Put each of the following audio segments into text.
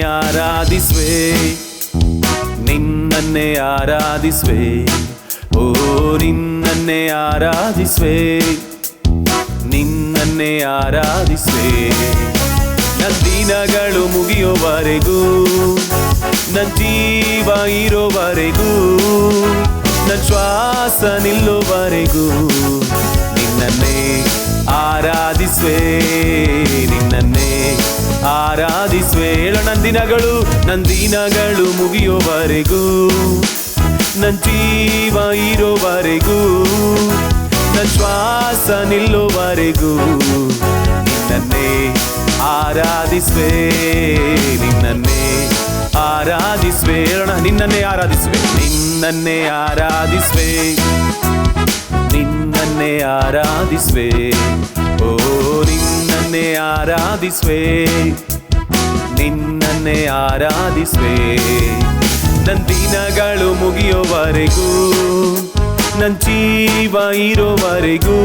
ಆರಾಧಿಸುವೆ. ನಿನ್ನನ್ನೇ ಆರಾಧಿಸುವೆ. ಓ, ನಿನ್ನನ್ನೇ ಆರಾಧಿಸುವೆ. ನಿನ್ನನ್ನೇ ಆರಾಧಿಸುವೆ. ನನ್ನ ದಿನಗಳು ಮುಗಿಯುವವರೆಗೂ ನನ್ನ ಜೀವ ಇರೋವರೆಗೂ ನನ್ನ ಶ್ವಾಸ ನಿಲ್ಲೋವರೆಗೂ ಆರಾಧಿಸುವೆ ನಂದಿನಗಳು ನಂದಿನಗಳು ದಿನಗಳು ನನ್ನ ಜೀವ ಇರೋವರೆಗೂ ನನ್ನ ಶ್ವಾಸ ನಿಲ್ಲುವವರೆಗೂ. ನಿನ್ನನ್ನೇ ಆರಾಧಿಸುವೆ ನಿನ್ನನ್ನೇ ಆರಾಧಿಸುವೆ. ನಿನ್ನನ್ನೇ ಆರಾಧಿಸುವೆ ನಿನ್ನನ್ನೇ ಆರಾಧಿಸುವೆ. ನಿನ್ನನ್ನೇ ಆರಾಧಿಸುವೆ. ನಿನ್ನನ್ನೇ ಆರಾಧಿಸುವೆ ನಿನ್ನನ್ನೇ ಆರಾಧಿಸುವೆ ನನ್ನ ದಿನಗಳು ಮುಗಿಯುವವರೆಗೂ ನನ್ನ ಜೀವ ಇರೋವರೆಗೂ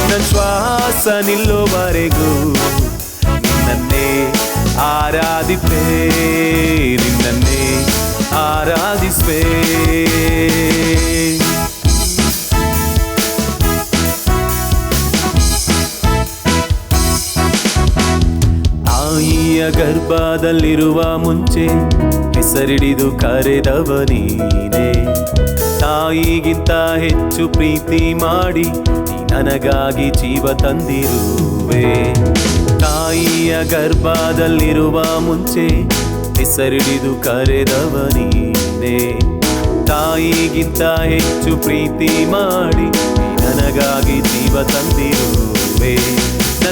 ನನ್ನ ಶ್ವಾಸ ನಿಲ್ಲುವವರೆಗೂ ನಿನ್ನನ್ನೇ ಆರಾಧಿಸುವೆ ನಿನ್ನನ್ನೇ ಆರಾಧಿಸುವೆ ತಾಯಿಯ ಗರ್ಭದಲ್ಲಿರುವ ಮುಂಚೆ ಹೆಸರಿಡಿದು ಕರೆದವ ನೀನೆ. ತಾಯಿಗಿಂತ ಹೆಚ್ಚು ಪ್ರೀತಿ ಮಾಡಿ ನನಗಾಗಿ ಜೀವ ತಂದಿರುವೆ. ತಾಯಿಯ ಗರ್ಭದಲ್ಲಿರುವ ಮುಂಚೆ ಹೆಸರಿಡಿದು ಕರೆದವ ನೀನೆ. ತಾಯಿಗಿಂತ ಹೆಚ್ಚು ಪ್ರೀತಿ ಮಾಡಿ ನನಗಾಗಿ ಜೀವ ತಂದಿರುವೆ.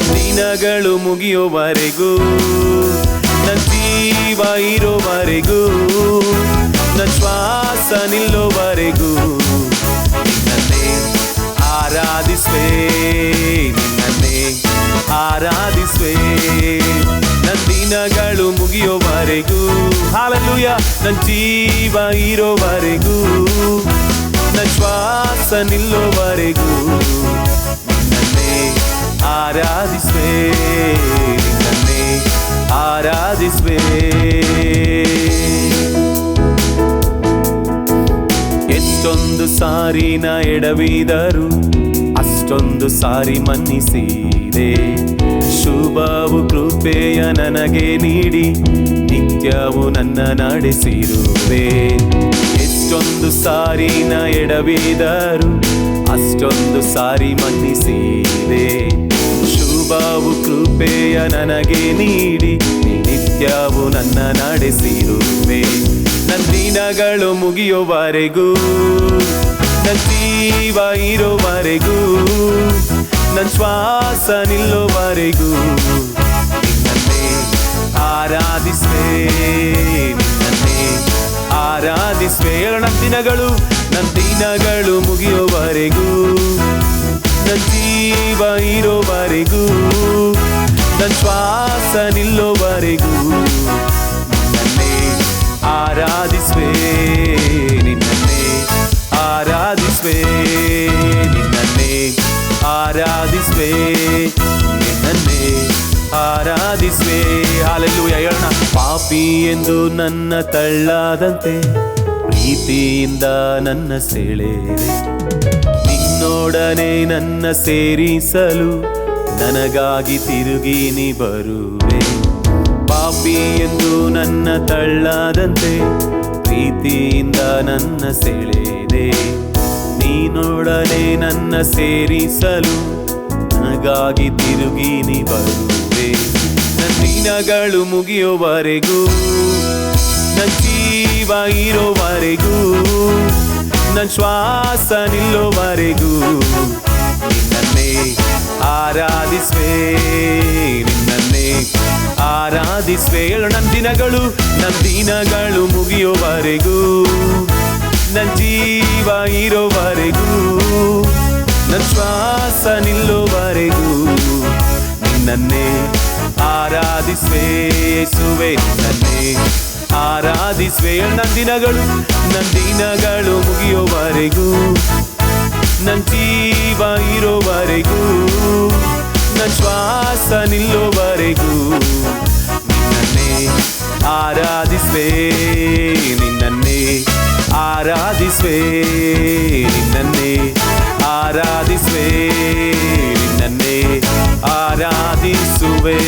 ದಿನಗಳು ಮುಗಿಯುವವರೆಗೂ, ನನ್ನ ಜೀವ ಇರೋವರೆಗೂ ನನ್ನ ಶ್ವಾಸ ನಿಲ್ಲೋವರೆಗೂ ನಿನ್ನನ್ನೇ ಆರಾಧಿಸುವೆ ನಿನ್ನನ್ನೇ ಆರಾಧಿಸುವೆ. ನನ್ನ ದಿನಗಳು ಹಾಲಲ್ಲೂಯ ನನ್ನ ಜೀವ ಇರೋವರೆಗೂ ನನ್ನ ಶ್ವಾಸ ಆರಾಧಿಸುವೆ. ನಿನ್ನನ್ನೇ ಆರಾಧಿಸುವೆ. ಎಷ್ಟೊಂದು ಸಾರಿ ನ ಎಡವಿದರು, ಅಷ್ಟೊಂದು ಸಾರಿ ಮನ್ನಿಸಿದೆ. ಶುಭವು ಕೃಪೆಯ ನನಗೆ ನೀಡಿ, ನಿತ್ಯವು ನನ್ನ ನಡೆಸಿರುವೆ. ಎಷ್ಟೊಂದು ಸಾರಿ ನ ಎಡವಿದರು, ಅಷ್ಟೊಂದು ಸಾರಿ ಮನ್ನಿಸಿದೆ. ಶುಭವು ಕೃಪೆಯ ನನಗೆ ನೀಡಿ ನಿತ್ಯವು ನನ್ನ ನಡೆಸಿರುವೆ. ನನ್ನ ದಿನಗಳು ಮುಗಿಯುವವರೆಗೂ ನನ್ನ ಜೀವ ಇರುವವರೆಗೂ ನನ್ನ ಶ್ವಾಸ ನಿಲ್ಲುವವರೆಗೂ ನಿನ್ನನ್ನೇ ಆರಾಧಿಸುವೆ ನಿನ್ನನ್ನೇ ಆರಾಧಿಸುವೆ. ನನ್ನ ದಿನಗಳು ನನ್ನ ದಿನಗಳು ಮುಗಿಯೋವರೆಗೂ ನನ್ನ ಜೀವ ಇರೋವರೆಗೂ ನನ್ನ ಶ್ವಾಸ ನಿಲ್ಲೋವರೆಗೂ ನಿನ್ನನ್ನೇ ಆರಾಧಿಸುವೆ ನಿನ್ನನ್ನೇ ಆರಾಧಿಸುವೆ ನಿನ್ನನ್ನೇ ಆರಾಧಿಸುವೆ ನಿನ್ನನ್ನೇ ಆರಾಧಿಸುವೆ. ಹಾಲೆಲ್ಲೂಯ ಹೇಳೋಣ. ಪಾಪಿ ಎಂದು ನನ್ನ ತಳ್ಳಾದಂತೆ, ಪ್ರೀತಿಯಿಂದ ನನ್ನ ಸೆಳೆದೆ ನಿನ್ನೊಡನೆ ನನ್ನ ಸೇರಿಸಲು ನನಗಾಗಿ ತಿರುಗಿ ನೀ ಬರುವೆ ಪಾಪಿ ಎಂದು ನನ್ನ ತಳ್ಳಾದಂತೆ ಪ್ರೀತಿಯಿಂದ ನನ್ನ ಸೆಳೆದೆ. ನೀನೊಡನೆ ನನ್ನ ಸೇರಿಸಲು ನನಗಾಗಿ ತಿರುಗಿ ನೀ ಬರುವೆ ದಿನಗಳು ಮುಗಿಯುವವರೆಗೂ, ನನ್ನ ಜೀವ ಇರೋವರೆಗೂ ನನ್ನ ಶ್ವಾಸ ನಿಲ್ಲುವರೆಗೂ ನಿನ್ನನ್ನೇ ಆರಾಧಿಸುವೆ ನಿನ್ನನ್ನೇ ಆರಾಧಿಸುವೆ. ಹೇಳು ನನ್ನ ದಿನಗಳು ನನ್ನ ದಿನಗಳು ಮುಗಿಯುವವರೆಗೂ ನನ್ನ ಜೀವ ಇರೋವರೆಗೂ ನನ್ನ ಶ್ವಾಸ ನಿಲ್ಲೋವರೆಗೂ ನಿನ್ನನ್ನೇ ಆರಾಧಿಸುವೆ ಸುವೆ ನಿನ್ನನ್ನೇ ಆರಾಧಿಸುವೆ ನಂದಿನಗಳು ನಂದಿನಗಳು ಮುಗಿಯುವವರೆಗೂ. ನನ್ನ ಜೀವ ಇರೋವರೆಗೂ ನನ್ನ ಶ್ವಾಸ ನಿಲ್ಲೋವರೆಗೂ ನಿನ್ನನ್ನೇ ಆರಾಧಿಸುವೆ ನಿನ್ನನ್ನೇ ಆರಾಧಿಸುವೆ ನಿನ್ನನ್ನೇ ಆರಾಧಿಸುವೆ ನಿನ್ನನ್ನೇ ಆರಾಧಿಸುವೆ.